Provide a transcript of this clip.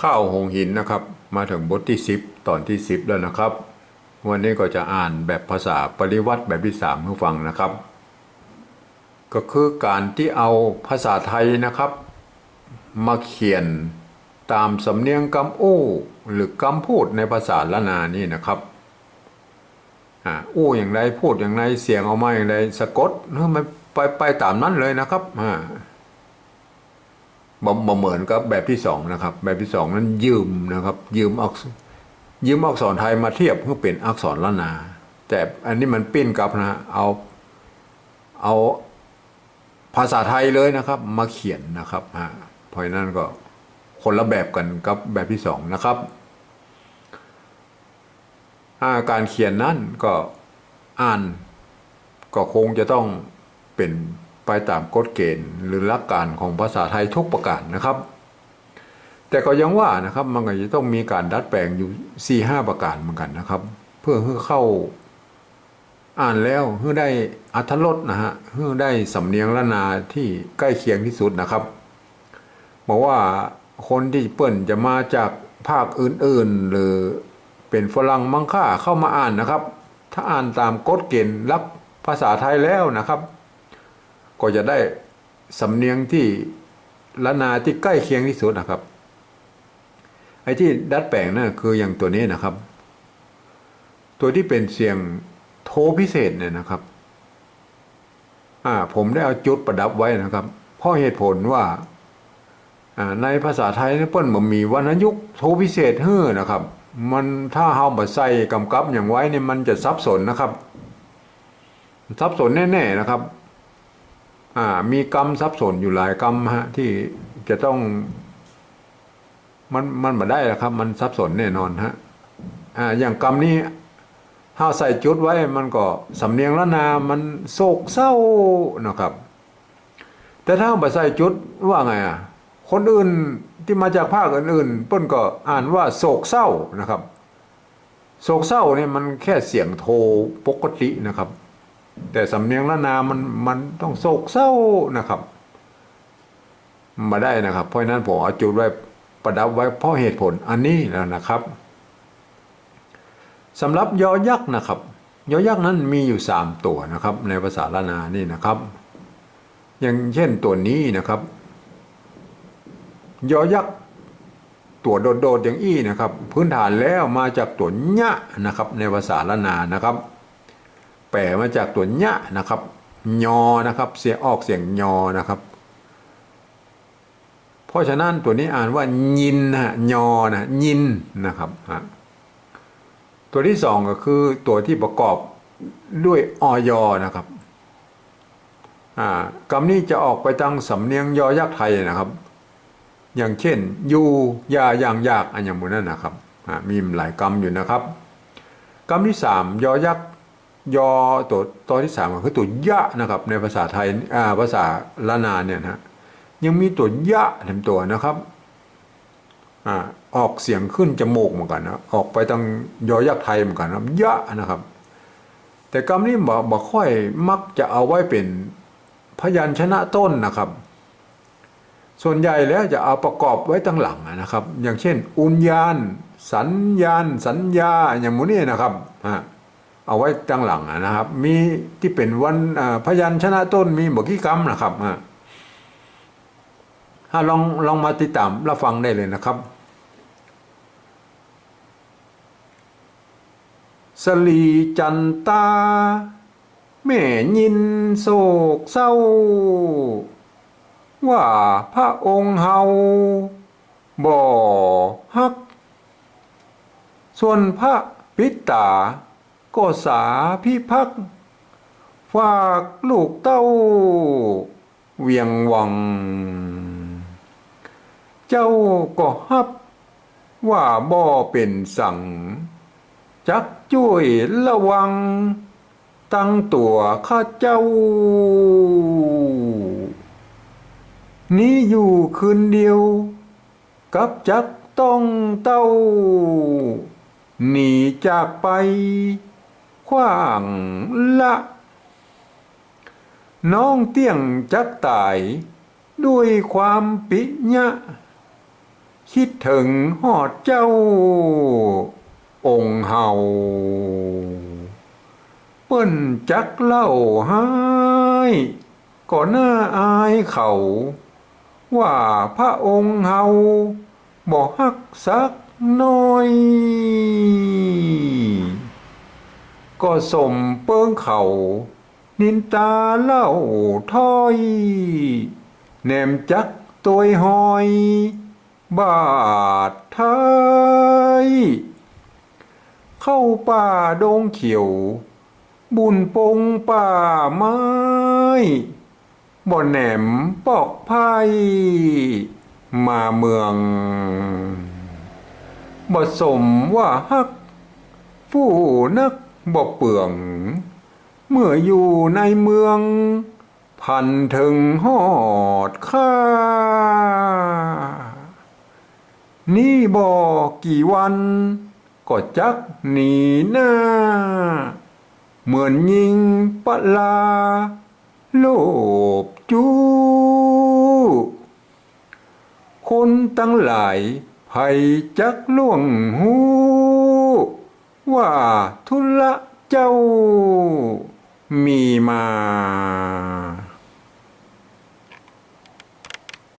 ข้าวหงหินนะครับ มาถึงบทที่สิบตอนที่สิบแล้วนะครับ วันนี้ก็จะอ่านแบบภาษาปริวัติแบบที่สามให้ฟังนะครับ ก็คือการที่เอาภาษาไทยนะครับ มาเขียนตามสำเนียงกำอู้หรือกำพูดในภาษาละนานี่นะครับอ่าอู้อย่างไรพูดอย่างไรเสียงออกมาอย่างไรสะกดเออมันไปไปตามนั้นเลยนะครับอ่า บ่เหมือนกับแบบที่สองนะครับ แบบที่สองนั้นยืมนะครับ ยืมอักยืมอักษรไทยมาเทียบเพื่อเป็นอักษรละนา แต่อันนี้มันปิ้นกลับนะฮะเอาเอาภาษาไทยเลยนะครับ มาเขียนนะครับฮะเพราะนั้นก็คนละแบบกันกับแบบที่สองนะครับาการเขียนนั้นก็อ่านก็คงจะต้องเป็น ไปตามกฎเกณฑ์หรือหลักการของภาษาไทยทุกประการนะครับ แต่ก็ยังว่านะครับมันก็จะต้องมีการดัดแปลงอยู่4ี่ห้าประการเหมือนกันนะครับ เพื่อให้เข้าอ่านแล้วเพื่อได้อัธรสนะฮะเพื่อได้สำเนียงละนาที่ใกล้เคียงที่สุดนะครับบอกว่าคนที่เปิ้นจะมาจากภาคอื่นๆ หรือเป็นฝรั่งมังค่าเข้ามาอ่านนะครับ ถ้าอ่านตามกฎเกณฑ์รักภาษาไทยแล้วนะครับ ก็จะได้สำเนียงที่ละนาที่ใกล้เคียงที่สุดนะครับ ไอ้ที่ดัดแปลงนั่นคืออย่างตัวนี้นะครับ ตัวที่เป็นเสียงโทพิเศษเนี่ยนะครับ อ่าผมได้เอาจุดประดับไว้นะครับ เพราะเหตุผลว่าอ่าในภาษาไทยเนี่ยเปิ้นบ่มีวรรณยุกต์โทพิเศษเฮ้อนะครับ มันถ้าเฮาบ่ใส่กำกับอย่างไว้เนี่ยมันจะสับสนนะครับสับสนแน่ๆนะครับ อ่ามีกรรมสับสนอยู่หลายกรรมฮะที่จะต้อง มันมันมาได้แล้วครับ มันสับสนแน่นอนฮะอ่าอย่างกรรมนี้ถ้าใส่จุดไว้มันก็สำเนียงละนา มันโศกเศร้านะครับ แต่ถ้าบ่ใส่จุดว่าไงอะคนอื่นที่มาจากภาคอื่นๆเปิ้นก็อ่านว่าโศกเศร้านะครับ โศกเศร้าเนี่ยมันแค่เสียงโทปกตินะครับ แต่สำเนียงละนามันมันต้องโศกเศร้านะครับ มาได้นะครับ เพราะนั้นผมเอาจุดไว้ประดับไว้เพราะเหตุผลอันนี้แล้วนะครับสำหรับยอยักษ์นะครับ ยอยักษ์นั้นมีอยู่สามตัวนะครับ ในภาษาละนานี่นะครับ อย่างเช่นตัวนี้นะครับ ยอยักษ์ตัวโดดๆอย่างอี้นะครับ พื้นฐานแล้วมาจากตัวยะนะครับ ในภาษาละนานะครับ แปลมาจากตัวยะนะครับยอนะครับ เสียออกเสียงยอนะครับ เพราะฉะนั้นตัวนี้อ่านว่ายินนะฮะยอนะยินนะครับตัวที่สองก็คือตัวที่ประกอบด้วยออยนะครับอ่ากำนี้จะออกไปทางสำเนียงยอยักษ์ไทยนะครับ อย่างเช่น ยูยาอย่างยากอันอย่างมูนั้นนะครับมีหลายกรรมอยู่นะครับกรรมที่สามยอยักษ์ ยอตัวตัวที่สามก็คือตัวยะนะครับ ในภาษาไทยอ่าภาษาละนานเนี่ยนะยังมีตัวยะเต็มตัวนะครับอ่าออกเสียงขึ้นจมูกเหมือนกันนะออกไปทางยอยักษ์ไทยเหมือนกันนะยะนะครับ แต่กรรมนี้บอกบอกค่อยมักจะเอาไว้เป็นพยัญชนะต้นนะครับ ส่วนใหญ่แล้วจะเอาประกอบไว้ตั้งหลังนะครับ อย่างเช่น อุญญาณ สัญญาณ สัญญาอย่างมูนี่นะครับ เอาไว้ตั้งหลังนะครับ มีที่เป็นวันพยัญชนะต้นมีบกี้กรรมนะครับถ้าลองลองมาติดตามรับฟังได้เลยนะครับ สลีจันตา แม่ยินโศกเศร้า ว่าพระองค์เฮาบ่ฮัก ส่วนพระปิตา ก็สาพิพัก ฝากลูกเต้า เวียงวัง เจ้าก็ฮับ ว่าบ่เป็นสั่งจักช่วยระวัง ตั้งตัวข้าเจ้า นี้อยู่คืนเดียว กับจักต้องเต้าหนีจากไป ขว้างละ น้องเตี้ยงจักตาย ด้วยความปิญะ คิดถึงหอดเจ้า องค์เฮาเปิ้นจักเล่าให้ก็น่าอายเขา ว่าพระองค์เฮาบอกฮักสักน้อย ก็สมเปิ้งเขานินตาเล่าถ้อยแหนมจักตัวหอย บาดไทย เข้าป่าดงเขียว บุญปงป่าไม้ บ่แหนมปอกไผ่มาเมืองบ่สมว่าฮัก ผู้นัก บ่เปลือง เมื่ออยู่ในเมือง พันถึงหอดค่านี่บอกกี่วันก็จักหนีหน้า เหมือนยิงปะลา โลบจูคนตั้งหลายภัยจักล่วงหู ว่าทุละเจ้ามีมา